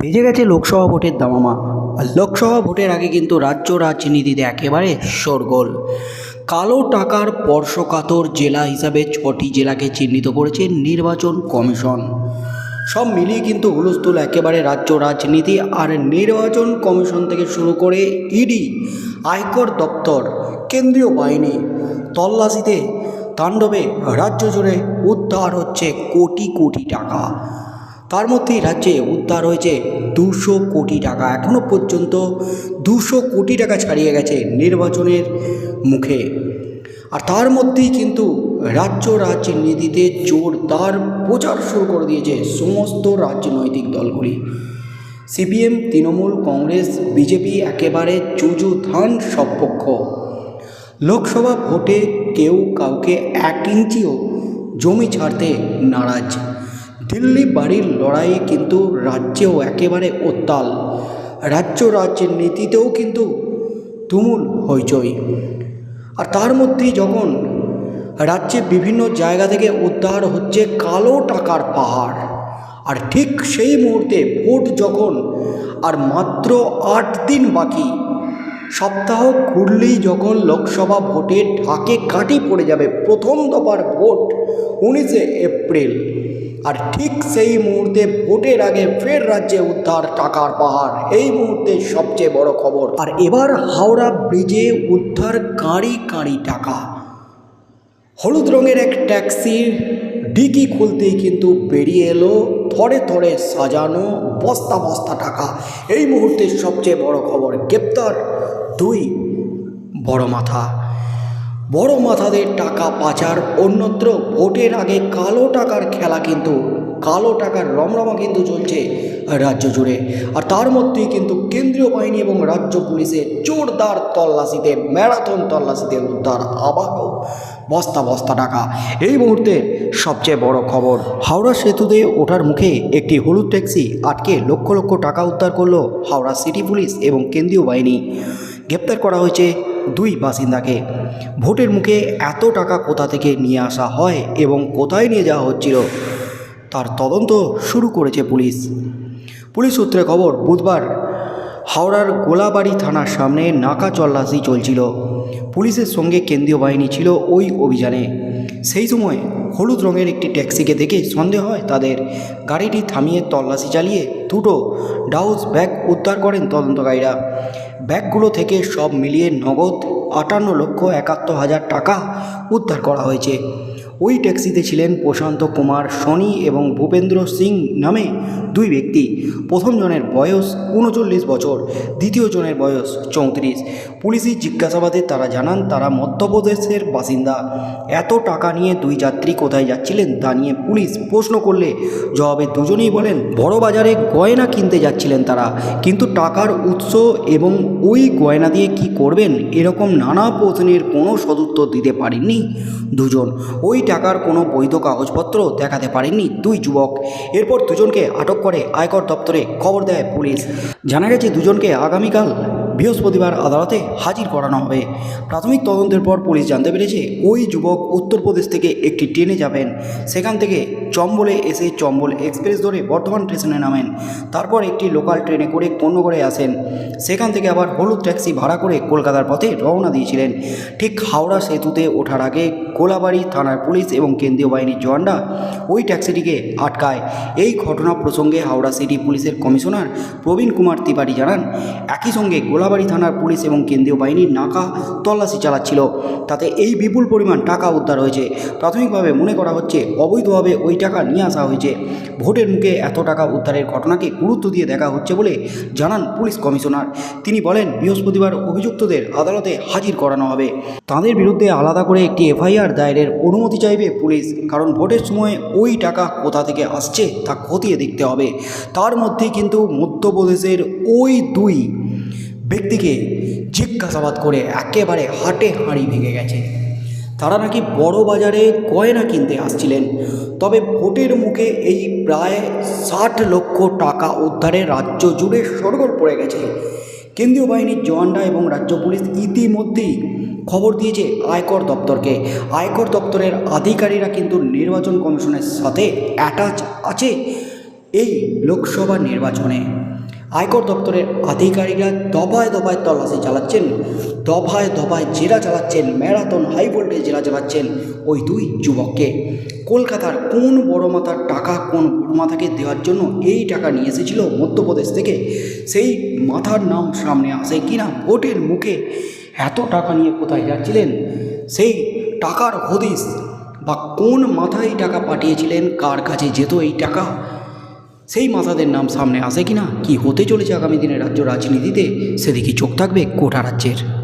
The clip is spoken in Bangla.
বেজে গেছে লোকসভা ভোটের দামামা। আর লোকসভা ভোটের আগে কিন্তু রাজ্য রাজনীতিতে একেবারে শোরগোল। কালো টাকার স্পর্শকাতর জেলা হিসাবে ছটি জেলাকে চিহ্নিত করেছে নির্বাচন কমিশন। সব মিলিয়ে কিন্তু হুলস্থুল একেবারে রাজ্য রাজনীতি। আর নির্বাচন কমিশন থেকে শুরু করে ইডি, আয়কর দপ্তর, কেন্দ্রীয় বাহিনী, তল্লাশিতে, তাণ্ডবে রাজ্য জুড়ে উদ্ধার হচ্ছে কোটি কোটি টাকা। তার মধ্যেই রাজ্যে উদ্ধার হয়েছে দুশো কোটি টাকা। এখনও পর্যন্ত দুশো কোটি টাকা ছাড়িয়ে গেছে নির্বাচনের মুখে। আর তার মধ্যেই কিন্তু রাজ্য রাজনীতিতে জোরদার প্রচার শুরু করে দিয়েছে সমস্ত রাজনৈতিক দলগুলি। সিপিএম, তৃণমূল, কংগ্রেস, বিজেপি একেবারে যুযুধান সপক্ষ লোকসভা ভোটে কেউ কাউকে এক ইঞ্চিও জমি ছাড়তে নারাজ। দিল্লি বাড়ির লড়াইয়ে কিন্তু রাজ্যেও একেবারে উত্তাল। রাজ্য রাজ্যের নীতিতেও কিন্তু তুমুল হইচই। আর তার মধ্যেই যখন রাজ্যে বিভিন্ন জায়গা থেকে উদ্ধার হচ্ছে কালো টাকার পাহাড়, আর ঠিক সেই মুহূর্তে ভোট যখন, আর মাত্র আট দিন বাকি, সপ্তাহ ঘুরলেই যখন লোকসভা ভোটে ঢাকে কাটি পড়ে যাবে প্রথম দফার ভোট উনিশে এপ্রিল। আর ঠিক সেই মুহূর্তে ভোটের আগে ফের রাজ্যে উদ্ধার টাকার পাহাড়। এই মুহূর্তে সবচেয়ে বড় খবর। আর এবার হাওড়া ব্রিজে উদ্ধার কাঁড়ি কাঁড়ি টাকা। হলুদ রঙের এক ট্যাক্সির ডিকি খুলতেই কিন্তু বেরিয়ে এলো, থরে থরে সাজানো, বস্তা বস্তা টাকা। এই মুহূর্তে সবচেয়ে বড় খবর, গ্রেপ্তার দুই বড় মাথা। বড় মাথাদের টাকা পাচার, অন্যত্র ভোটের আগে কালো টাকার খেলা কিন্তু, কালো টাকার রমরমা কিন্তু চলছে রাজ্য জুড়ে। আর তার মধ্যেই কিন্তু কেন্দ্রীয় বাহিনী এবং রাজ্য পুলিশের জোরদার তল্লাশিতে, ম্যারাথন তল্লাশিতে উদ্ধার আবারও বস্তা বস্তা টাকা। এই মুহূর্তে সবচেয়ে বড় খবর, হাওড়া সেতুতে ওঠার মুখে একটি হলুদ ট্যাক্সি আটকে লক্ষ লক্ষ টাকা উদ্ধার করল হাওড়া সিটি পুলিশ এবং কেন্দ্রীয় বাহিনী। গ্রেপ্তার করা হয়েছে দুই বাসিন্দাকে। ভোটের মুখে এত টাকা কোথা থেকে নিয়ে আসা হয় এবং কোথায় নিয়ে যাওয়া হচ্ছিল, তার তদন্ত শুরু করেছে পুলিশ। পুলিশ সূত্রে খবর, বুধবার হাওড়ার গোলাবাড়ি থানার সামনে নাকা তল্লাশি চলছিল। পুলিশের সঙ্গে কেন্দ্রীয় বাহিনী ছিল ওই অভিযানে। সেই সময় হলুদ রঙের একটি ট্যাক্সিকে দেখে সন্দেহ হয় তাদের গাড়িটি থামিয়ে তল্লাশি চালিয়ে দুটো ডাউস ব্যাগ উদ্ধার করেন তদন্তকারীরা। ব্যাগগুলো থেকে সব মিলিয়ে নগদ আটান্ন লক্ষ একাত্তর হাজার টাকা উদ্ধার করা হয়েছে। ওই ট্যাক্সিতে ছিলেন প্রশান্ত কুমার, সনি এবং ভূপেন্দ্র সিং নামে দুই ব্যক্তি। প্রথম জনের বয়স উনচল্লিশ বছর, দ্বিতীয় জনের বয়স চৌত্রিশ। পুলিশি জিজ্ঞাসাবাদে তারা জানান, তারা মধ্যপ্রদেশের বাসিন্দা। এত টাকা নিয়ে দুই যাত্রী কোথায় যাচ্ছিলেন তা নিয়ে পুলিশ প্রশ্ন করলে জবাবে দুজনেই বলেন, বড় বাজারে গয়না কিনতে যাচ্ছিলেন তারা, কিন্তু টাকার উৎস এবং ওই গয়না দিয়ে কি করবেন? এরকম নানা প্রশ্নের কোনো সদুত্তর দিতে পারেননি। দুজন। ওই টাকার কোনো বৈধ কাগজপত্র দেখাতে পারেননি দুই যুবক। এরপর দুজনকে আটক করে আয়কর দপ্তরে খবর দেয় পুলিশ। জানা গেছে দুজনকে আগামীকাল বৃহস্পতিবার আদালতে হাজির করানো হবে। প্রাথমিক তদন্তের পর পুলিশ জানতে পেরেছে ওই যুবক উত্তরপ্রদেশ থেকে একটি ট্রেনে যাবেন। সেখান থেকে চম্বলে এসে চম্বল এক্সপ্রেস ধরে বর্ধমান স্টেশনে নামেন। তারপর একটি লোকাল ট্রেনে করে করে আসেন। সেখান থেকে আবার হলুদ ট্যাক্সি ভাড়া করে কলকাতার পথে রওনা দিয়েছিলেন। ঠিক হাওড়া সেতুতে ওঠার আগে কোলাবাড়ি থানার পুলিশ এবং কেন্দ্রীয় বাহিনীর জওয়ানরা ওই ট্যাক্সিটিকে আটকায়। এই ঘটনা প্রসঙ্গে হাওড়া সিটি পুলিশের কমিশনার প্রবীণ কুমার তিপাঠি জানান, একই সঙ্গে গোলাবাড়ি থানার পুলিশ এবং কেন্দ্রীয় বাহিনীর নাকা তল্লাশি চালাচ্ছিল। তাতে এই বিপুল পরিমাণ টাকা উদ্ধার হয়েছে। প্রাথমিকভাবে মনে করা হচ্ছে, অবৈধভাবে ওই টাকা নিয়ে আসা হয়েছে। ভোটের মুখে এত টাকা উদ্ধারের ঘটনাকে গুরুত্ব দিয়ে দেখা হচ্ছে বলে জানান পুলিশ কমিশনার। তিনি বলেন, বৃহস্পতিবার অভিযুক্তদের আদালতে হাজির করানো হবে। তাদের বিরুদ্ধে আলাদা করে একটি এফআইআর দায়েরের অনুমতি চাইবে পুলিশ, কারণ ভোটের সময় ওই টাকা কোথা থেকে আসছে তা খতিয়ে দেখতে হবে। তার মধ্যে কিন্তু মধ্যপ্রদেশের ওই দুই ব্যক্তিকে জিজ্ঞাসাবাদ করে একেবারে হাটে হাঁড়ি ভেঙে গেছে। তারা নাকি বড় বাজারে গয়না কিনতে আসছিলেন, তবে ভোটের মুখে এই প্রায় ষাট লক্ষ টাকা উদ্ধারে রাজ্য জুড়ে সরগোল পড়ে গেছে। কেন্দ্রীয় বাহিনীর জওয়ানরা এবং রাজ্য পুলিশ ইতিমধ্যেই খবর দিয়েছে আয়কর দপ্তরকে। আয়কর দপ্তরের আধিকারীরা কিন্তু নির্বাচন কমিশনের সাথে অ্যাটাচ আছে এই লোকসভা নির্বাচনে। আয়কর দপ্তরের আধিকারিকরা দফায় দফায় তল্লাশি চালাচ্ছেন, দফায় দফায় জেরা চালাচ্ছেন, ম্যারাথন, হাই ভোল্টেজ জেরা চালাচ্ছেন ওই দুই যুবককে। কলকাতার কোন বড় মাথার টাকা কোন বড় মাথাকে দেওয়ার জন্য এই টাকা নিয়ে এসেছিল মধ্যপ্রদেশ থেকে? সেই মাথার নাম সামনে আসে কিনা? ভোটের মুখে এত টাকা নিয়ে কোথায় যাচ্ছিলেন? সেই টাকার হদিস বা কোন মাথায় টাকা পাঠিয়েছিলেন? কার কাছে যেত এই টাকা? সেই মাথাদের নাম সামনে আসে কিনা? কী হতে চলেছে আগামী দিনে রাজ্য রাজনীতিতে? সেদিকে চোখ থাকবে কোটা রাজ্যের।